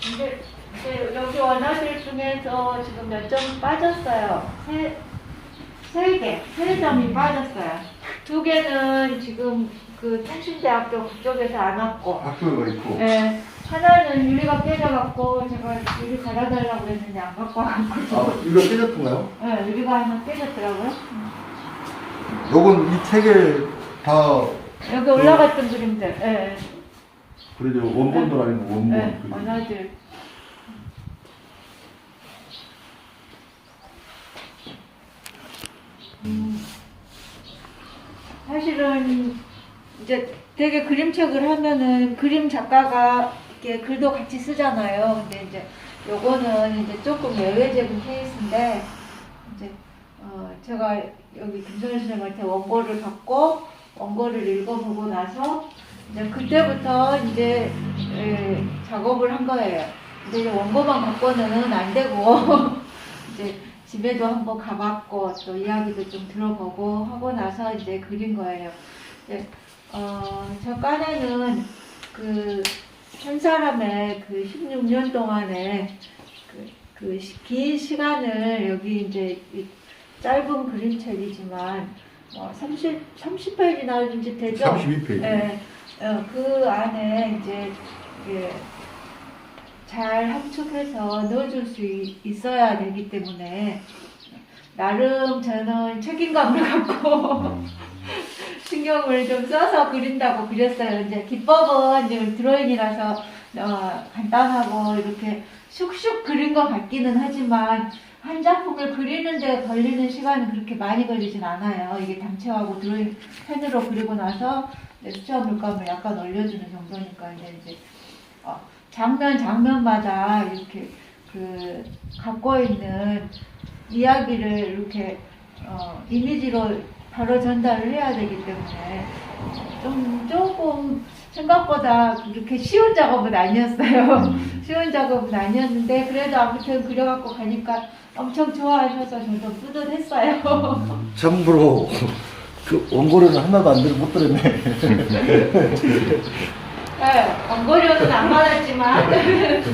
이제, 이제 여기 원화들 중에서 지금 몇 점 빠졌어요. 세, 세 개, 세 점이 빠졌어요. 두 개는 지금 그 통신대학교 그쪽에서 안 왔고, 학교가 있고 예, 하나는 유리가 깨져갖고 제가 유리 갈아달라고 했는데 안 갖고 와갖고, 아 이거 깨졌던가요? 예, 유리가 하나 깨졌더라고요. 요건 이 책에다 여기 올라갔던 그림들, 예, 그래도 원본도 아니고 원본 예, 그림. 원화들. 음, 사실은 이제 되게 그림책을 하면은 그림 작가가 이렇게 글도 같이 쓰잖아요. 근데 이제 요거는 이제 조금 예외적인 케이스인데 이제 어 제가 여기 김선일 선생님한테 원고를 받고 원고를 읽어보고 나서 이제 그때부터 이제 에, 작업을 한 거예요. 근데 이제 원고만 갖고는 안 되고 이제 집에도 한번 가봤고 또 이야기도 좀 들어보고 하고 나서 이제 그린 거예요. 이제 어, 저 깐에는 그 한 사람의 그 16년 동안에 그, 그긴 시간을 여기 이제 이 짧은 그림책이지만 뭐 30, 30페이지나 되죠? 32페이지. 예, 어, 그 안에 이제 이게 잘 함축해서 넣어줄 수 있- 있어야 되기 때문에 나름 저는 책임감을 갖고 신경을 좀 써서 그린다고 그렸어요. 이제 기법은 이제 드로잉이라서 어, 간단하고 이렇게 슉슉 그린 것 같기는 하지만 한 작품을 그리는데 걸리는 시간은 그렇게 많이 걸리진 않아요. 이게 단체하고 드로잉 펜으로 그리고 나서 수채화 물감을 약간 올려주는 정도니까 이제 이제 어, 장면 장면마다 이렇게 그 갖고 있는 이야기를 이렇게 어, 이미지로 바로 전달을 해야 되기 때문에 좀 조금 생각보다 그렇게 쉬운 작업은 아니었어요. 음. 쉬운 작업은 아니었는데 그래도 아무튼 그려갖고 가니까 엄청 좋아하셔서 저도 뿌듯했어요. 참고로 그 원고료는 하나도 안 들고 못 들었네. 네, 원고료는 안 받았지만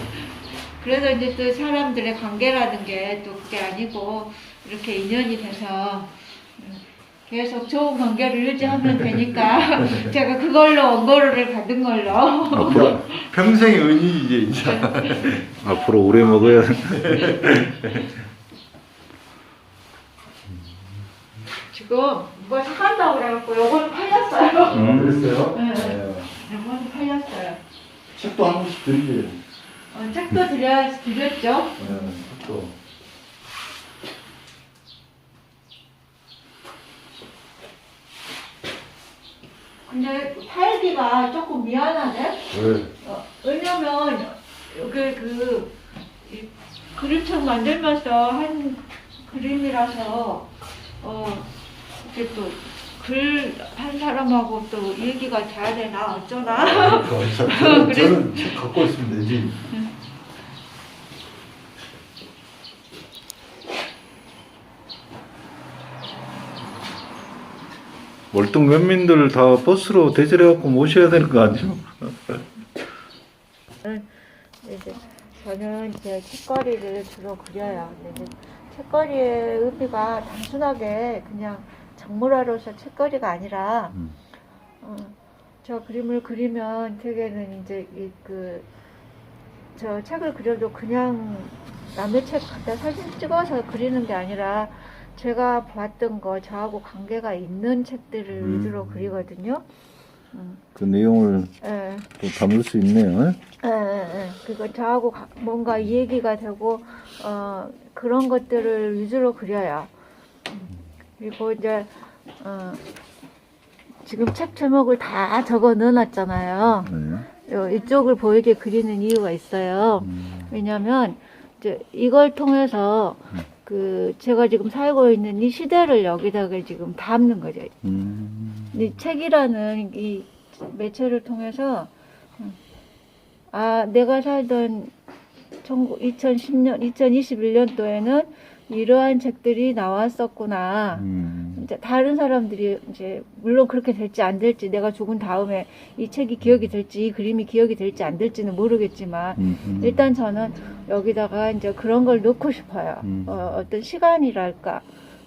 그래서 이제 또 사람들의 관계라는 게 또 그게 아니고 이렇게 인연이 돼서 계속 좋은 관계를 유지하면 되니까 제가 그걸로 원고료를 받은 걸로 앞으로 평생의 은인이지 이제. 앞으로 오래 먹어야 지금 이거 사간다고 그래갖고 요거는 팔렸어요. 음. 그랬어요? 네. 네. 요거는 팔렸어요. 책도 한 권씩 드리게. 어, 책도 드려, 드렸죠. 네, 책 근데 팔기가 조금 미안하네. 왜? 어, 왜냐면 여기 그 이, 그림책 만들면서 한 그림이라서 어 이게 또글한 사람하고 또 얘기가 돼야 되나 어쩌나. 그러니까 저, 저, 그래. 저는 책 갖고 있으면 되지. 월동 면민들 다 버스로 대절해갖고 모셔야 되는 거 아니죠? 이제 저는 이제 책거리를 주로 그려요. 근데 이제 책거리의 의미가 단순하게 그냥 작물화로서 책거리가 아니라 음. 어, 저 그림을 그리면 되게는 이제 그 저 책을 그려도 그냥 남의 책 갖다 사진 찍어서 그리는 게 아니라 제가 봤던 거 저하고 관계가 있는 책들을 음. 위주로 그리거든요. 음, 그 내용을 예. 또 담을 수 있네요. 예, 예, 예. 그거 저하고 가- 뭔가 이 얘기가 되고 어, 그런 것들을 위주로 그려요. 그리고 이제 어, 지금 책 제목을 다 적어 넣어놨잖아요. 네. 요- 이쪽을 보이게 그리는 이유가 있어요. 음. 왜냐하면 이제 이걸 통해서 그 제가 지금 살고 있는 이 시대를 여기다가 지금 담는 거죠. 음. 이 책이라는 이 매체를 통해서 음, 아 내가 살던 2010년 2021년도에는 이러한 책들이 나왔었구나 음. 이제 다른 사람들이 이제 물론 그렇게 될지 안 될지 내가 죽은 다음에 이 책이 기억이 될지 이 그림이 기억이 될지 안 될지는 모르겠지만 음. 일단 저는 여기다가 이제 그런 걸 넣고 싶어요. 음. 어, 어떤 시간이랄까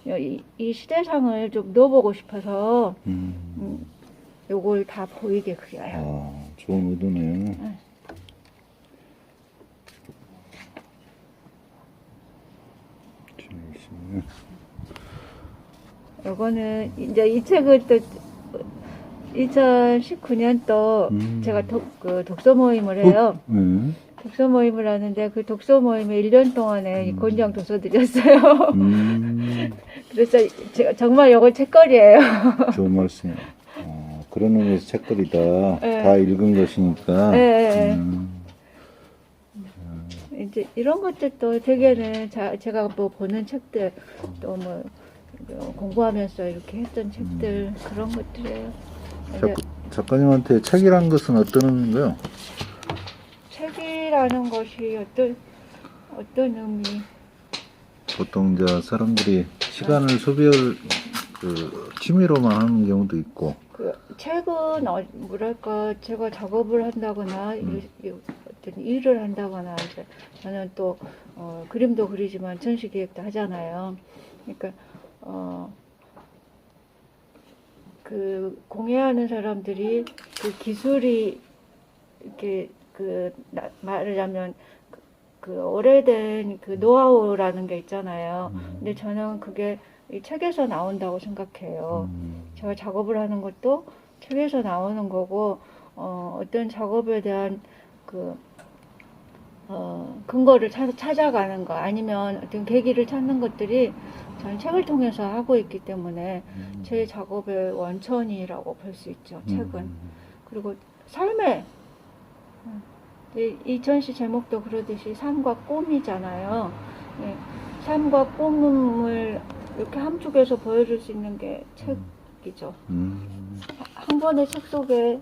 이, 이 시대상을 좀 넣어보고 싶어서 음. 음, 요걸 다 보이게 그려요. 아, 좋은 의도네. 재밌네. 요거는 이제 이 책을 또 2019년 또 음. 제가 독, 그 독서 모임을 해요. 네. 독서 모임을 하는데 그 독서 모임에 1년 동안에 이 음. 곤장 도서드렸어요. 음, 그래서 제가 정말 요거 책거리예요. 좋은 말씀. 어, 그런 의미에서 책거리다. 네. 다 읽은 것이니까. 네. 음, 이제 이런 것들도 되게는 자, 제가 뭐 보는 책들 또뭐 공부하면서 이렇게 했던 책들 그런 것들이에요. 이제 작, 작가 님한테 책이란 것은 어떤 의미인가요? 책이라는 것이 어떤 어떤 의미 보통 이제 사람들이 시간을 소비할 그 취미로만 하는 경우도 있고. 그 책은 어, 뭐랄까 제가 작업을 한다거나 음. 이- 이 어떤 일을 한다거나 이제 저는 또 어, 그림도 그리지만 전시 기획도 하잖아요. 그러니까 어, 그 공예하는 사람들이 그 기술이 이렇게 그 나- 말하자면 그, 그 오래된 그 노하우라는 게 있잖아요. 근데 저는 그게 이 책에서 나온다고 생각해요. 음, 제가 작업을 하는 것도 책에서 나오는 거고 어, 어떤 작업에 대한 그 어, 근거를 찾, 찾아가는 거 아니면 어떤 계기를 찾는 것들이 저는 책을 통해서 하고 있기 때문에 음. 제 작업의 원천이라고 볼 수 있죠. 책은 음. 그리고 삶의 음, 이- 이천시 제목도 그러듯이 삶과 꿈이잖아요. 네, 삶과 꿈을 이렇게 함축해서 보여줄 수 있는 게 책이죠. 음, 한 권의 책 속에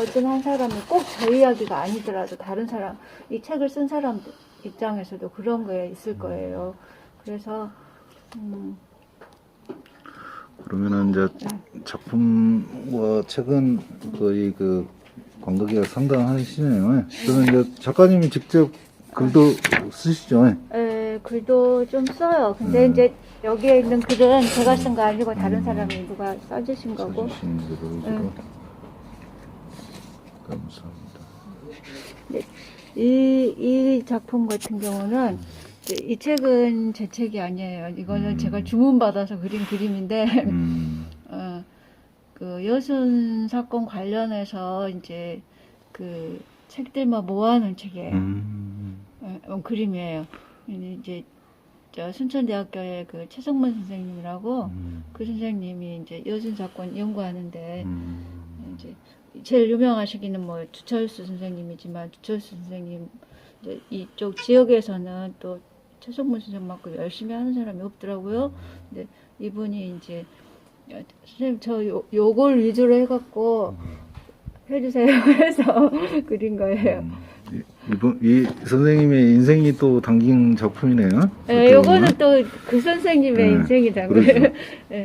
어떤 한 사람이 꼭저 이야기가 아니더라도 다른 사람, 이 책을 쓴 사람 입장에서도 그런 게 있을 거예요. 그래서, 음, 그러면은 이제 작품과 책은 거의 그 관계가 상당하시네요. 그러면 이제 작가님이 직접 글도 쓰시죠? 에, 글도 좀 써요. 근데 음. 이제 여기에 있는 글은 제가 쓴 거 아니고 다른 사람이 누가 써주신 거고. 응. 감사합니다. 이, 이 작품 같은 경우는 이 책은 제 책이 아니에요. 이거는 음. 제가 주문받아서 그린 그림인데, 음, 어, 그 여순 사건 관련해서 이제 그 책들만 모아놓은 책이에요. 음, 어, 어, 그림이에요. 이제 저 순천대학교의 그 최성문 선생님이라고 음, 그 선생님이 이제 여순 사건 연구하는데 음, 이제 제일 유명하시기는 뭐 주철수 선생님이지만 주철수 선생님 이쪽 지역에서는 또 최성문 선생님만큼 열심히 하는 사람이 없더라고요. 근데 이분이 이제 야, 선생님 저 요, 요걸 위주로 해갖고 해주세요 해서 그린 거예요. 음. 이- 이분 이 선생님의 인생이 또 담긴 작품이네요. 예, 어떻게 요거는. 또 그 선생님의 네, 인생이다. 그렇죠. 예.